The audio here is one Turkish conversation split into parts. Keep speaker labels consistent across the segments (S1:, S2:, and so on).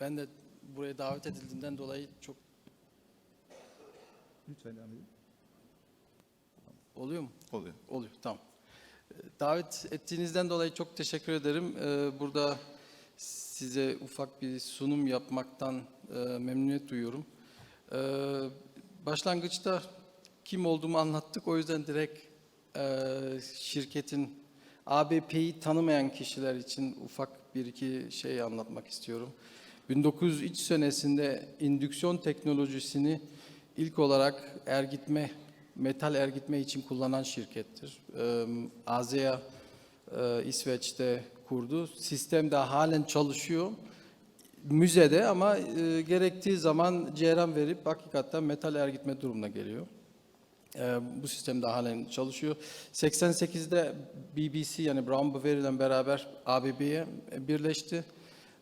S1: Ben de buraya davet edildiğinden dolayı çok
S2: Lütfen devam edin.
S1: oluyor mu?
S2: Oluyor.
S1: Oluyor, tamam. Ee, Davet ettiğinizden dolayı çok teşekkür ederim. Ee, Burada size ufak bir sunum yapmaktan e, memnuniyet duyuyorum. Ee, Başlangıçta kim olduğumu anlattık. O yüzden direkt e, şirketin ABP'yi tanımayan kişiler için ufak bir iki şey anlatmak istiyorum. 1903 senesinde indüksiyon teknolojisini ilk olarak ergitme, metal ergitme için kullanan şirkettir. Ee, ASEA e, İsveç'te kurdu. Sistem de halen çalışıyor. Müzede ama e, gerektiği zaman ceyran verip hakikaten metal ergitme durumuna geliyor. Ee, bu sistem de halen çalışıyor. 88'de BBC yani Brown Boveri ile beraber ABB'ye birleşti.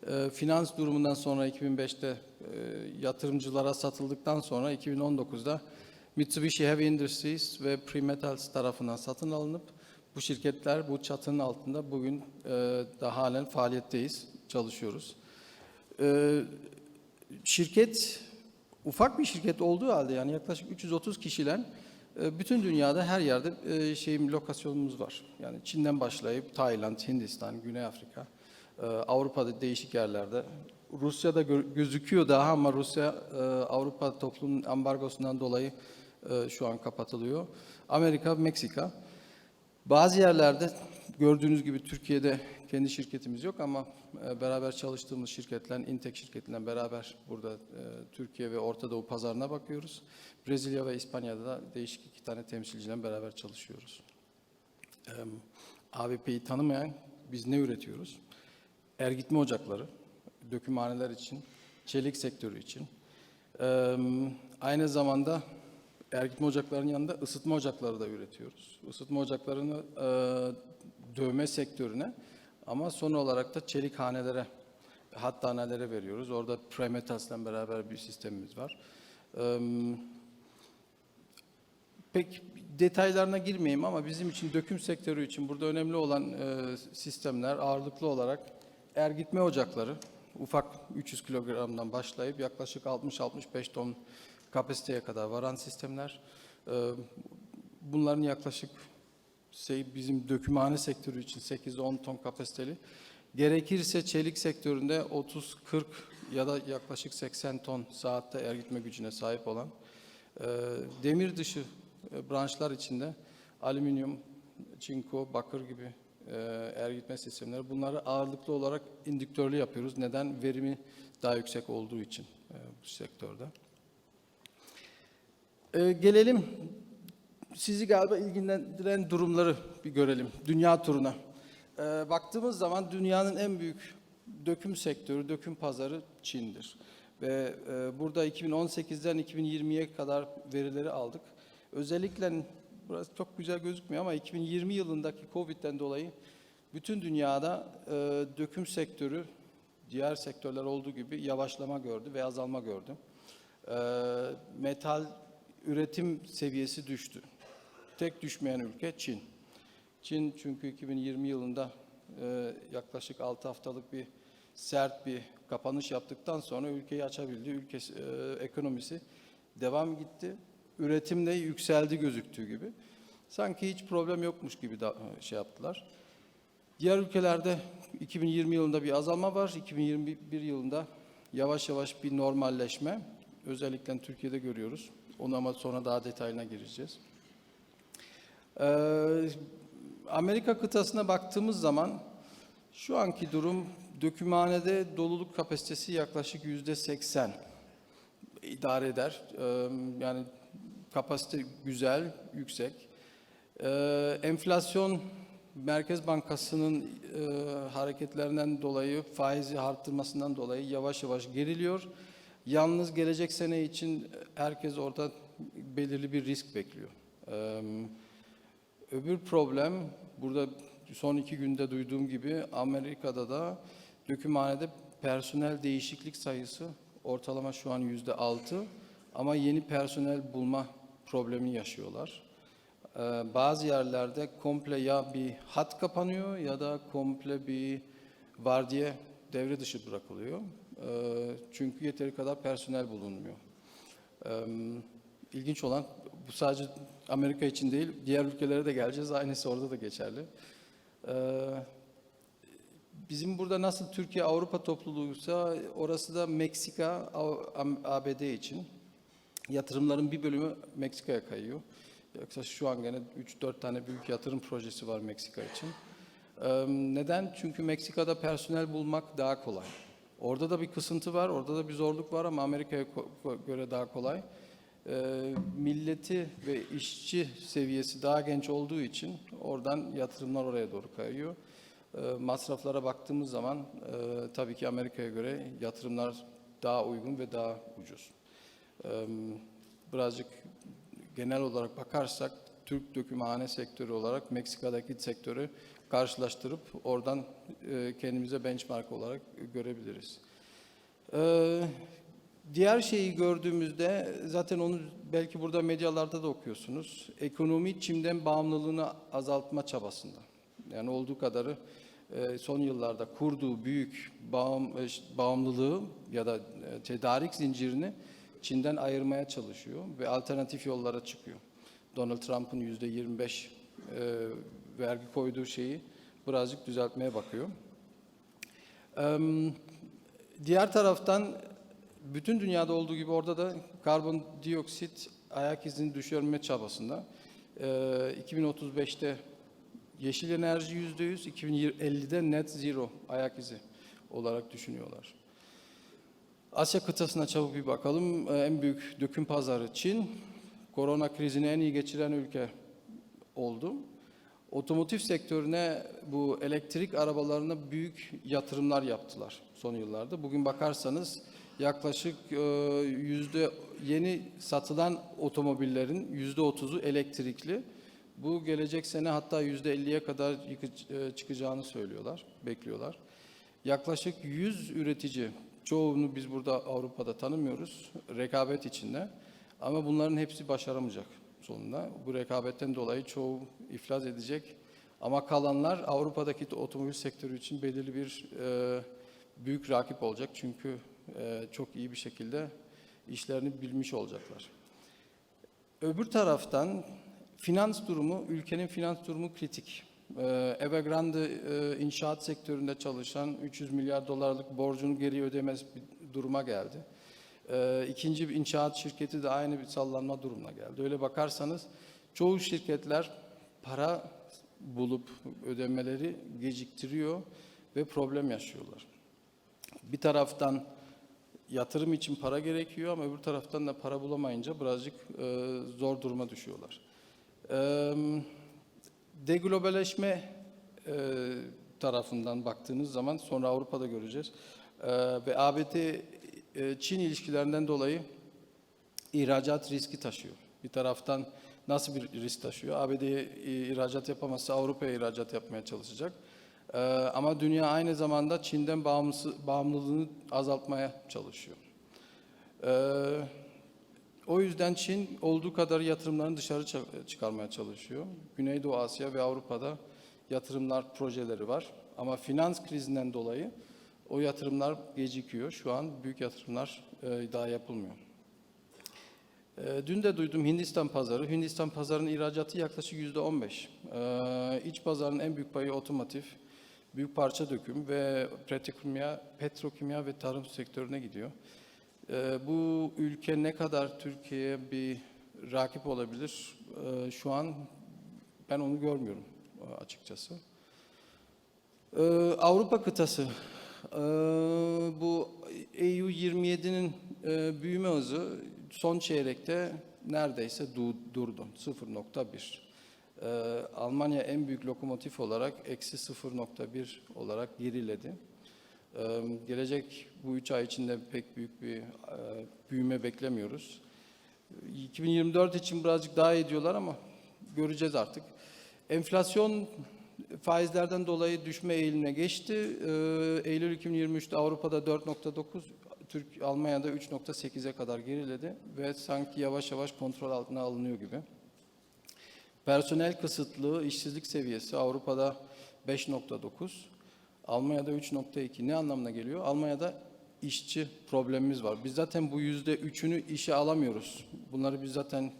S1: Ee, finans durumundan sonra 2005'te e, yatırımcılara satıldıktan sonra 2019'da Mitsubishi Heavy Industries ve Primetals tarafından satın alınıp bu şirketler bu çatının altında bugün e, da halen faaliyetteyiz, çalışıyoruz. Ee, şirket ufak bir şirket olduğu halde yani yaklaşık 330 kişiyle e, bütün dünyada her yerde e, şeyim lokasyonumuz var. Yani Çin'den başlayıp Tayland, Hindistan, Güney Afrika, e, Avrupa'da değişik yerlerde. Rusya'da gö- gözüküyor daha ama Rusya e, Avrupa toplumun ambargosundan dolayı e, şu an kapatılıyor. Amerika, Meksika. Bazı yerlerde gördüğünüz gibi Türkiye'de kendi şirketimiz yok ama e, beraber çalıştığımız şirketler, Intek şirketiyle beraber burada Türkiye ve Orta Doğu pazarına bakıyoruz. Brezilya ve İspanya'da da değişik iki tane temsilciyle beraber çalışıyoruz. ABP'yi tanımayan biz ne üretiyoruz? Ergitme ocakları, dökümhaneler için, çelik sektörü için. E, Aynı zamanda ergitme ocaklarının yanında ısıtma ocakları da üretiyoruz. Isıtma ocaklarını e, dövme sektörüne ama son olarak da çelik hanelere, hattanelere veriyoruz. Orada Premetas'la beraber bir sistemimiz var. E, pek detaylarına girmeyeyim ama bizim için döküm sektörü için burada önemli olan e, sistemler ağırlıklı olarak ergitme ocakları ufak 300 kilogramdan başlayıp yaklaşık 60-65 ton kapasiteye kadar varan sistemler. E, bunların yaklaşık şey, bizim dökümhane sektörü için 8-10 ton kapasiteli. Gerekirse çelik sektöründe 30-40 ya da yaklaşık 80 ton saatte ergitme gücüne sahip olan e, demir dışı e, branşlar içinde alüminyum, çinko, bakır gibi e, ergitme sistemleri bunları ağırlıklı olarak indüktörlü yapıyoruz. Neden? Verimi daha yüksek olduğu için e, bu sektörde. E, gelelim sizi galiba ilgilendiren durumları bir görelim. Dünya turuna. E, baktığımız zaman dünyanın en büyük döküm sektörü, döküm pazarı Çin'dir. Ve e, burada 2018'den 2020'ye kadar verileri aldık. Özellikle burası çok güzel gözükmüyor ama 2020 yılındaki Covid'den dolayı bütün dünyada e, döküm sektörü diğer sektörler olduğu gibi yavaşlama gördü ve azalma gördü. E, metal üretim seviyesi düştü. Tek düşmeyen ülke Çin. Çin çünkü 2020 yılında e, yaklaşık 6 haftalık bir sert bir kapanış yaptıktan sonra ülkeyi açabildi. Ülkesi, e, ekonomisi devam gitti. Üretim de yükseldi gözüktüğü gibi. Sanki hiç problem yokmuş gibi da, şey yaptılar. Diğer ülkelerde 2020 yılında bir azalma var. 2021 yılında yavaş yavaş bir normalleşme. Özellikle Türkiye'de görüyoruz. Onu ama sonra daha detayına gireceğiz. Ee, Amerika kıtasına baktığımız zaman şu anki durum dökümhanede doluluk kapasitesi yaklaşık yüzde 80 idare eder. Ee, yani kapasite güzel, yüksek. Ee, enflasyon Merkez Bankası'nın e, hareketlerinden dolayı, faizi arttırmasından dolayı yavaş yavaş geriliyor. Yalnız gelecek sene için herkes orada belirli bir risk bekliyor. Ee, öbür problem, burada son iki günde duyduğum gibi Amerika'da da dökümhanede personel değişiklik sayısı ortalama şu an yüzde altı ama yeni personel bulma problemi yaşıyorlar. Ee, bazı yerlerde komple ya bir hat kapanıyor ya da komple bir vardiya devre dışı bırakılıyor. Ee, Çünkü yeteri kadar personel bulunmuyor. Ee, İlginç olan bu sadece Amerika için değil, diğer ülkelere de geleceğiz. Aynısı orada da geçerli. Ee, Bizim burada nasıl Türkiye Avrupa topluluğuysa orası da Meksika ABD için. Yatırımların bir bölümü Meksika'ya kayıyor. Yoksa şu an gene 3-4 tane büyük yatırım projesi var Meksika için. Neden? Çünkü Meksika'da personel bulmak daha kolay. Orada da bir kısıntı var, orada da bir zorluk var ama Amerika'ya göre daha kolay. Milleti ve işçi seviyesi daha genç olduğu için oradan yatırımlar oraya doğru kayıyor. Masraflara baktığımız zaman tabii ki Amerika'ya göre yatırımlar daha uygun ve daha ucuz. Birazcık genel olarak bakarsak Türk dökümhane sektörü olarak Meksika'daki sektörü karşılaştırıp oradan e, kendimize benchmark olarak görebiliriz. Ee, Diğer şeyi gördüğümüzde zaten onu belki burada medyalarda da okuyorsunuz. Ekonomi Çin'den bağımlılığını azaltma çabasında. Yani olduğu kadarı e, son yıllarda kurduğu büyük bağım, e, bağımlılığı ya da e, tedarik zincirini Çin'den ayırmaya çalışıyor ve alternatif yollara çıkıyor. Donald Trump'ın yüzde 25 e, vergi koyduğu şeyi birazcık düzeltmeye bakıyor. Em, Diğer taraftan bütün dünyada olduğu gibi orada da karbondioksit ayak izini düşürme çabasında. Ee, 2035'te yeşil enerji %100, 2050'de net zero ayak izi olarak düşünüyorlar. Asya kıtasına çabuk bir bakalım. Ee, En büyük döküm pazarı Çin. Korona krizini en iyi geçiren ülke oldu. Otomotiv sektörüne bu elektrik arabalarına büyük yatırımlar yaptılar son yıllarda. Bugün bakarsanız yaklaşık e, yüzde yeni satılan otomobillerin yüzde otuzu elektrikli. Bu gelecek sene hatta yüzde elliye kadar e, çıkacağını söylüyorlar, bekliyorlar. Yaklaşık 100 üretici, çoğunu biz burada Avrupa'da tanımıyoruz, rekabet içinde. Ama bunların hepsi başaramayacak sonunda. Bu rekabetten dolayı çoğu iflas edecek. Ama kalanlar Avrupa'daki otomobil sektörü için belirli bir e, büyük rakip olacak. Çünkü e, çok iyi bir şekilde işlerini bilmiş olacaklar. Öbür taraftan finans durumu, ülkenin finans durumu kritik. Ee, Evergrande e, inşaat sektöründe çalışan 300 milyar dolarlık borcunu geri ödemez bir duruma geldi. Ee, ikinci bir inşaat şirketi de aynı bir sallanma durumuna geldi. Öyle bakarsanız çoğu şirketler para bulup ödemeleri geciktiriyor ve problem yaşıyorlar. Bir taraftan yatırım için para gerekiyor ama öbür taraftan da para bulamayınca birazcık e, zor duruma düşüyorlar. E, degloballeşme e, tarafından baktığınız zaman sonra Avrupa'da göreceğiz. E, ve ABD-Çin ilişkilerinden dolayı ihracat riski taşıyor. Bir taraftan nasıl bir risk taşıyor? ABD'ye ihracat yapamazsa Avrupa'ya ihracat yapmaya çalışacak. Ee, ama dünya aynı zamanda Çin'den bağımlısı, bağımlılığını azaltmaya çalışıyor. Ee, o yüzden Çin olduğu kadar yatırımlarını dışarı çıkarmaya çalışıyor. Güneydoğu Asya ve Avrupa'da yatırımlar projeleri var. Ama finans krizinden dolayı o yatırımlar gecikiyor. Şu an büyük yatırımlar e, daha yapılmıyor. Ee, Dün de duydum Hindistan pazarı. Hindistan pazarının ihracatı yaklaşık yüzde 15. Ee, iç pazarın en büyük payı otomotiv, büyük parça döküm ve petrokimya, petrokimya ve tarım sektörüne gidiyor. Ee, bu ülke ne kadar Türkiye'ye bir rakip olabilir? Ee, şu an ben onu görmüyorum açıkçası. Ee, Avrupa kıtası. Bu EU 27'nin e, büyüme hızı son çeyrekte neredeyse du- durdu. 0.1. Ee, Almanya en büyük lokomotif olarak eksi 0.1 olarak geriledi. Gelecek bu üç ay içinde pek büyük bir büyüme beklemiyoruz. 2024 için birazcık daha iyi diyorlar ama göreceğiz artık. Enflasyon faizlerden dolayı düşme eğilimine geçti. Eylül 2023'te Avrupa'da 4.9, Türk Almanya'da 3.8'e kadar geriledi ve sanki yavaş yavaş kontrol altına alınıyor gibi. Personel kısıtlığı, işsizlik seviyesi Avrupa'da 5.9, Almanya'da 3.2. Ne anlamına geliyor? Almanya'da işçi problemimiz var. Biz zaten bu yüzde üçünü işe alamıyoruz. Bunları biz zaten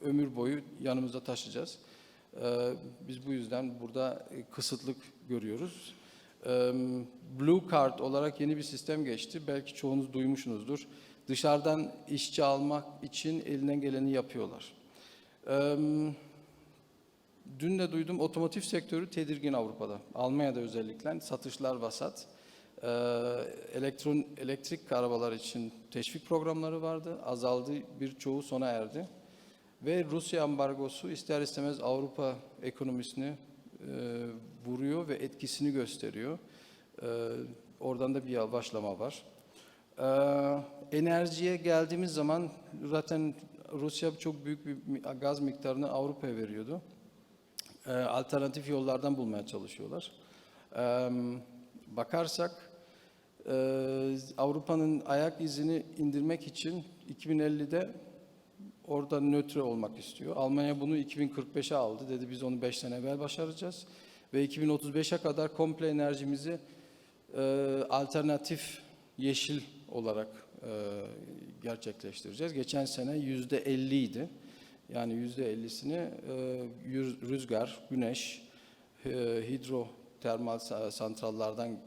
S1: ömür boyu yanımızda taşıyacağız. Ee, Biz bu yüzden burada e, kısıtlık görüyoruz. Ee, Blue Card olarak yeni bir sistem geçti. Belki çoğunuz duymuşsunuzdur. Dışarıdan işçi almak için elinden geleni yapıyorlar. Ee, Dün de duydum otomotiv sektörü tedirgin Avrupa'da. Almanya'da özellikle satışlar vasat. Ee, elektron elektrik arabalar için teşvik programları vardı. Azaldı, birçoğu sona erdi. Ve Rusya ambargosu ister istemez Avrupa ekonomisini e, vuruyor ve etkisini gösteriyor. Ee, oradan da bir yavaşlama var. Ee, enerjiye geldiğimiz zaman zaten Rusya çok büyük bir gaz miktarını Avrupa'ya veriyordu. Ee, alternatif yollardan bulmaya çalışıyorlar. Ee, bakarsak e, Avrupa'nın ayak izini indirmek için 2050'de orada nötr olmak istiyor. Almanya bunu 2045'e aldı. Dedi biz onu 5 sene evvel başaracağız. Ve 2035'e kadar komple enerjimizi e, alternatif yeşil olarak e, gerçekleştireceğiz. Geçen sene yüzde 50 idi. Yani yüzde 50'sini e, rüzgar, güneş, e, hidrotermal sa- santrallardan e,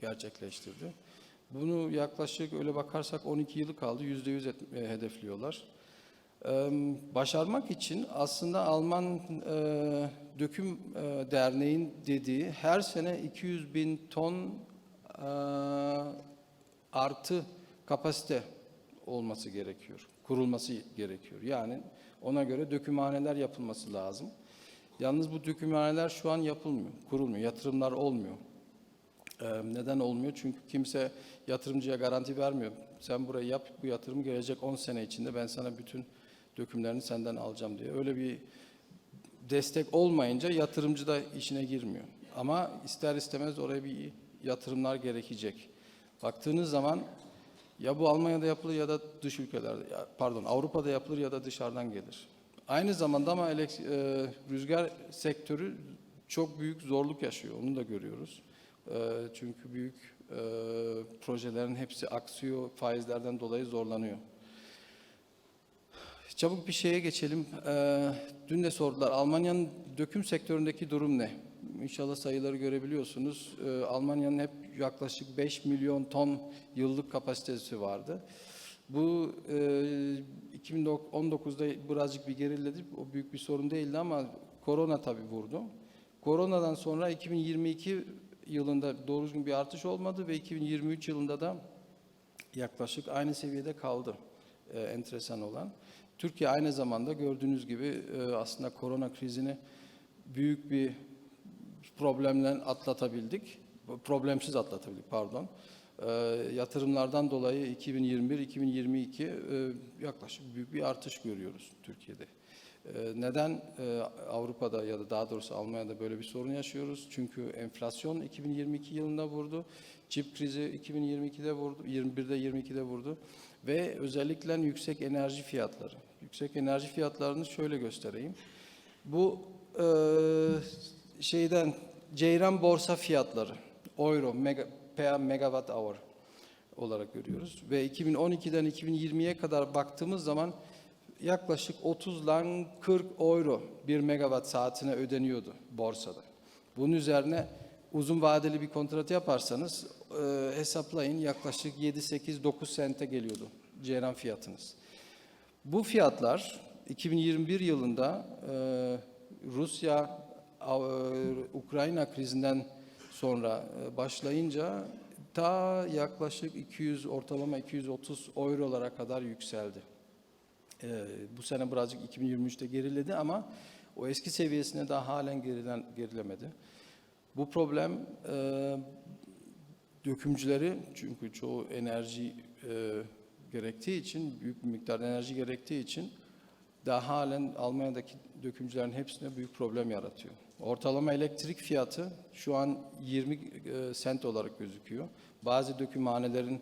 S1: gerçekleştirdi. Bunu yaklaşık öyle bakarsak 12 yılı kaldı. Yüzde yüz hedefliyorlar. Başarmak için aslında Alman Döküm Derneği'nin dediği her sene 200 bin ton artı kapasite olması gerekiyor, kurulması gerekiyor. Yani ona göre dökümhaneler yapılması lazım. Yalnız bu dökümhaneler şu an yapılmıyor, kurulmuyor, yatırımlar olmuyor. Ee, Neden olmuyor? Çünkü kimse yatırımcıya garanti vermiyor. Sen burayı yap, bu yatırımı gelecek 10 sene içinde ben sana bütün dökümlerini senden alacağım diye. Öyle bir destek olmayınca yatırımcı da işine girmiyor. Ama ister istemez oraya bir yatırımlar gerekecek. Baktığınız zaman ya bu Almanya'da yapılır ya da dış ülkelerde, pardon Avrupa'da yapılır ya da dışarıdan gelir. Aynı zamanda ama e, rüzgar sektörü çok büyük zorluk yaşıyor. Onu da görüyoruz. E, çünkü büyük e, projelerin hepsi aksıyor, faizlerden dolayı zorlanıyor. Çabuk bir şeye geçelim. Dün de sordular. Almanya'nın döküm sektöründeki durum ne? İnşallah sayıları görebiliyorsunuz. Almanya'nın hep yaklaşık 5 milyon ton yıllık kapasitesi vardı. Bu e, 2019'da birazcık bir geriledi. O büyük bir sorun değildi ama korona tabii vurdu. Koronadan sonra 2022 yılında doğru düzgün bir artış olmadı ve 2023 yılında da yaklaşık aynı seviyede kaldı. Ee, enteresan olan. Türkiye aynı zamanda gördüğünüz gibi e, aslında korona krizini büyük bir problemle atlatabildik. Problemsiz atlatabildik pardon. Ee, yatırımlardan dolayı 2021-2022 e, yaklaşık büyük bir artış görüyoruz Türkiye'de. Ee, neden e, Avrupa'da ya da daha doğrusu Almanya'da böyle bir sorun yaşıyoruz? Çünkü enflasyon 2022 yılında vurdu. Çip krizi 2022'de vurdu, 21'de 22'de vurdu ve özellikle yüksek enerji fiyatları. Yüksek enerji fiyatlarını şöyle göstereyim. Bu e, şeyden Ceyran borsa fiyatları euro mega, per megawatt hour olarak görüyoruz ve 2012'den 2020'ye kadar baktığımız zaman yaklaşık 30 ile 40 euro bir megawatt saatine ödeniyordu borsada. Bunun üzerine uzun vadeli bir kontrat yaparsanız e, hesaplayın yaklaşık 7 8 9 sente geliyordu ceyran fiyatınız. Bu fiyatlar 2021 yılında e, Rusya e, Ukrayna krizinden sonra e, başlayınca ta yaklaşık 200 ortalama 230 eurolara kadar yükseldi. Ee, bu sene birazcık 2023'te geriledi ama o eski seviyesine daha halen gerilen, gerilemedi. Bu problem e, dökümcüleri çünkü çoğu enerji e, gerektiği için, büyük bir miktar enerji gerektiği için daha halen Almanya'daki dökümcülerin hepsine büyük problem yaratıyor. Ortalama elektrik fiyatı şu an 20 e, sent olarak gözüküyor. Bazı dökümhanelerin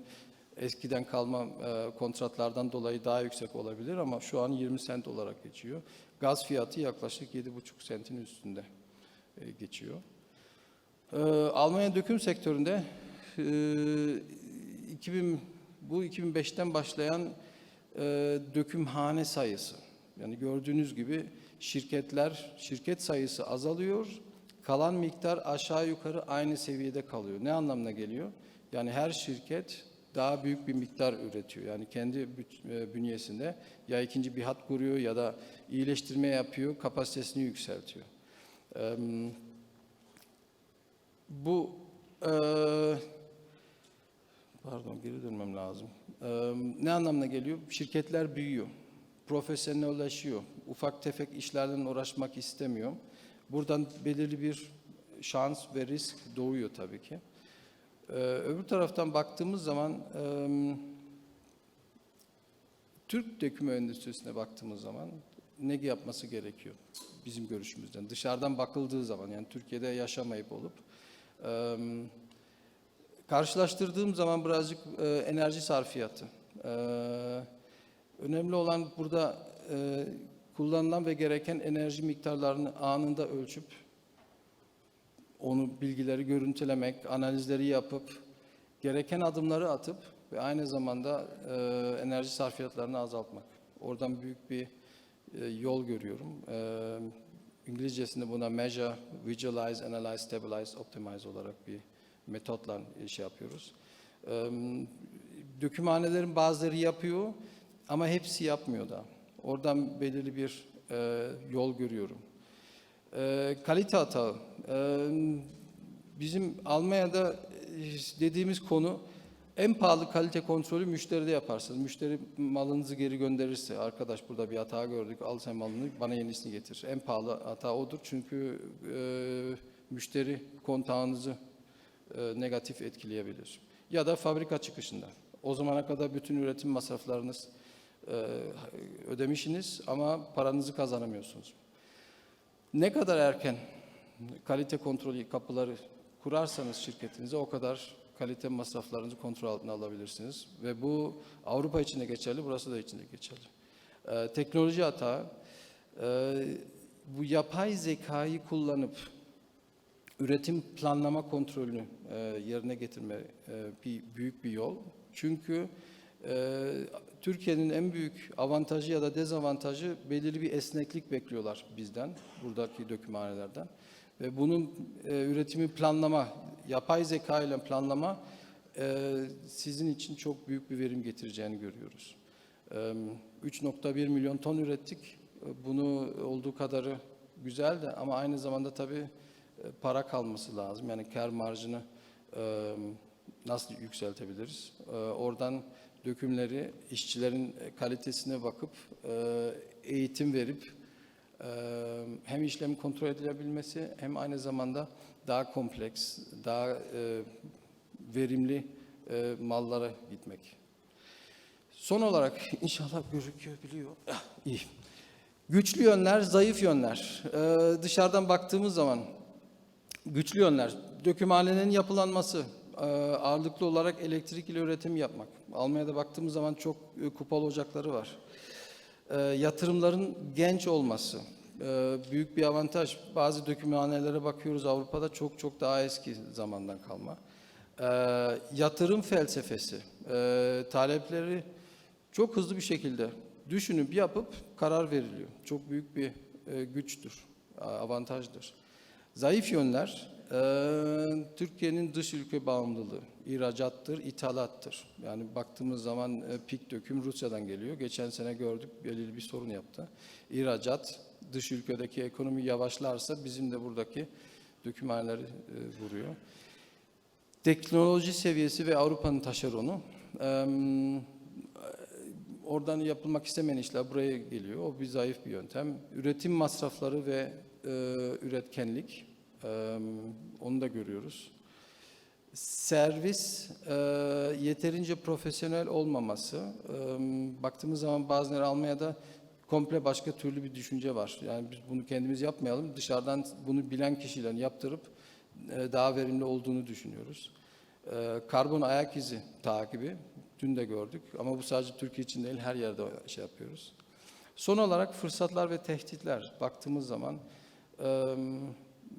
S1: eskiden kalma e, kontratlardan dolayı daha yüksek olabilir ama şu an 20 sent olarak geçiyor. Gaz fiyatı yaklaşık 7,5 sentin üstünde e, geçiyor. Almanya döküm sektöründe e, 2000 bu 2005'ten başlayan e, dökümhane sayısı. Yani gördüğünüz gibi şirketler, şirket sayısı azalıyor. Kalan miktar aşağı yukarı aynı seviyede kalıyor. Ne anlamına geliyor? Yani her şirket daha büyük bir miktar üretiyor. Yani kendi e, bünyesinde ya ikinci bir hat kuruyor ya da iyileştirme yapıyor, kapasitesini yükseltiyor. Bu eee, pardon geri dönmem lazım. Ne anlamına geliyor? Şirketler büyüyor, profesyonelleşiyor, ufak tefek işlerden uğraşmak istemiyor. Buradan belirli bir şans ve risk doğuyor tabii ki. Eee, öbür taraftan baktığımız zaman eee, Türk döküm endüstrisine baktığımız zaman ne yapması gerekiyor bizim görüşümüzden? Dışarıdan bakıldığı zaman yani Türkiye'de yaşamayıp olup eee, karşılaştırdığım zaman birazcık eee, enerji sarfiyatı. Eee, önemli olan burada eee, kullanılan ve gereken enerji miktarlarını anında ölçüp onu bilgileri görüntülemek, analizleri yapıp gereken adımları atıp ve aynı zamanda e, enerji sarfiyatlarını azaltmak. Oradan büyük bir e, yol görüyorum. E, İngilizcesinde buna measure, visualize, analyze, stabilize, optimize olarak bir metotla şey yapıyoruz. E, dökümhanelerin bazıları yapıyor ama hepsi yapmıyor da. Oradan belirli bir e, yol görüyorum. E, kalite hatağı. E, bizim Almanya'da e, dediğimiz konu en pahalı kalite kontrolü müşteride yaparsınız. Müşteri malınızı geri gönderirse, arkadaş burada bir hata gördük, al sen malını, bana yenisini getir. En pahalı hata odur çünkü e, müşteri kontağınızı e, negatif etkileyebilir. Ya da fabrika çıkışında. O zamana kadar bütün üretim masraflarınız ödemişsiniz ama paranızı kazanamıyorsunuz. Ne kadar erken kalite kontrolü kapıları kurarsanız şirketinize o kadar kalite masraflarınızı kontrol altına alabilirsiniz. Ve bu Avrupa için de geçerli, burası da için de geçerli. Ee, teknoloji hata, e, bu yapay zekayı kullanıp üretim planlama kontrolünü e, yerine getirme e, bir büyük bir yol. Çünkü e, Türkiye'nin en büyük avantajı ya da dezavantajı belirli bir esneklik bekliyorlar bizden, buradaki dökümhanelerden. Ve bunun e, üretimi planlama, yapay zeka ile planlama e, sizin için çok büyük bir verim getireceğini görüyoruz. E, 3.1 milyon ton ürettik. E, Bunu olduğu kadarı güzel de ama aynı zamanda tabii e, para kalması lazım. Yani kar marjını e, nasıl yükseltebiliriz? E, Oradan dökümleri, işçilerin kalitesine bakıp e, eğitim verip e, hem işlemi kontrol edilebilmesi hem aynı zamanda daha kompleks, daha e, verimli e, mallara gitmek. Son olarak inşallah gözükebiliyor. İyi. Güçlü yönler, zayıf yönler. Ee, dışarıdan baktığımız zaman güçlü yönler, dökümhanenin yapılanması, e, ağırlıklı olarak elektrik ile üretim yapmak. Almanya'da baktığımız zaman çok e, kupalı ocakları var. E, yatırımların genç olması e, büyük bir avantaj. Bazı dökümhanelere bakıyoruz Avrupa'da çok çok daha eski zamandan kalma. E, yatırım felsefesi, e, talepleri çok hızlı bir şekilde düşünüp yapıp karar veriliyor. Çok büyük bir e, güçtür, avantajdır. Zayıf yönler, e, Türkiye'nin dış ülke bağımlılığı, ihracattır, ithalattır. Yani baktığımız zaman e, pik döküm Rusya'dan geliyor. Geçen sene gördük, belirli bir sorun yaptı. İhracat, dış ülkedeki ekonomi yavaşlarsa bizim de buradaki dökümhaneleri e, vuruyor. Teknoloji seviyesi ve Avrupa'nın taşeronu. Oradan yapılmak istemeyen işler buraya geliyor. O bir zayıf bir yöntem. Üretim masrafları ve e, üretkenlik. Onu da görüyoruz. Servis e, yeterince profesyonel olmaması. E, baktığımız zaman bazıları Almanya'da komple başka türlü bir düşünce var. Yani biz bunu kendimiz yapmayalım. Dışarıdan bunu bilen kişilerin yaptırıp e, daha verimli olduğunu düşünüyoruz. E, karbon ayak izi takibi dün de gördük ama bu sadece Türkiye için değil her yerde şey yapıyoruz. Son olarak fırsatlar ve tehditler baktığımız zaman e,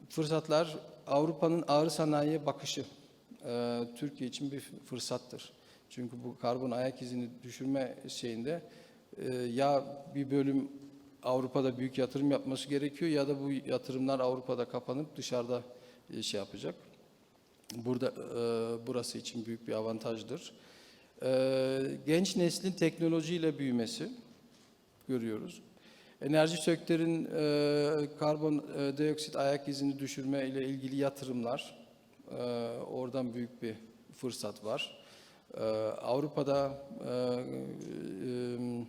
S1: fırsatlar Avrupa'nın ağır sanayiye bakışı e, Türkiye için bir fırsattır. Çünkü bu karbon ayak izini düşürme şeyinde e, ya bir bölüm Avrupa'da büyük yatırım yapması gerekiyor ya da bu yatırımlar Avrupa'da kapanıp dışarıda e, şey yapacak. Burada e, burası için büyük bir avantajdır. E, genç neslin teknolojiyle büyümesi görüyoruz. Enerji sektörün e, karbon e, dioksit ayak izini düşürme ile ilgili yatırımlar e, oradan büyük bir fırsat var. E, Avrupa'da e, e,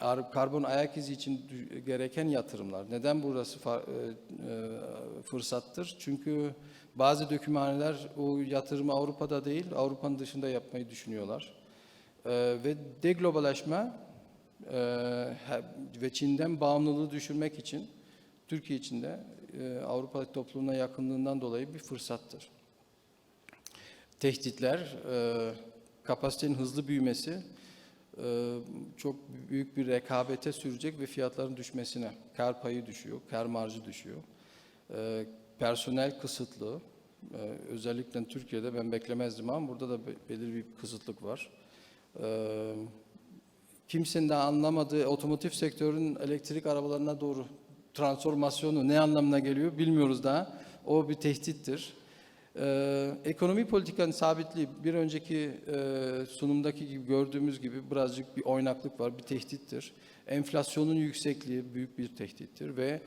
S1: ar- karbon ayak izi için gereken yatırımlar. Neden burası e, e, fırsattır? Çünkü bazı dökümhaneler o yatırımı Avrupa'da değil, Avrupa'nın dışında yapmayı düşünüyorlar. E, ve degloballeşme he- ve Çin'den bağımlılığı düşürmek için Türkiye için de e, Avrupa toplumuna yakınlığından dolayı bir fırsattır. Tehditler, e, kapasitenin hızlı büyümesi e, çok büyük bir rekabete sürecek ve fiyatların düşmesine, kar payı düşüyor, kar marjı düşüyor. Personel kısıtlı, özellikle Türkiye'de ben beklemezdim ama burada da be- belirli bir kısıtlık var. Kimsenin de anlamadığı otomotiv sektörün elektrik arabalarına doğru transformasyonu ne anlamına geliyor bilmiyoruz daha. O bir tehdittir. Ee, ekonomi politikanın sabitliği bir önceki e, sunumdaki gibi gördüğümüz gibi birazcık bir oynaklık var, bir tehdittir. Enflasyonun yüksekliği büyük bir tehdittir ve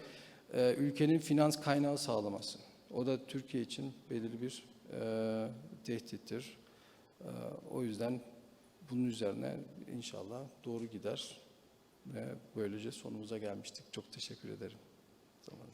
S1: e, ülkenin finans kaynağı sağlaması. O da Türkiye için belirli bir e, tehdittir. E, o yüzden bunun üzerine inşallah doğru gider ve böylece sonumuza gelmiştik. Çok teşekkür ederim. Tamam.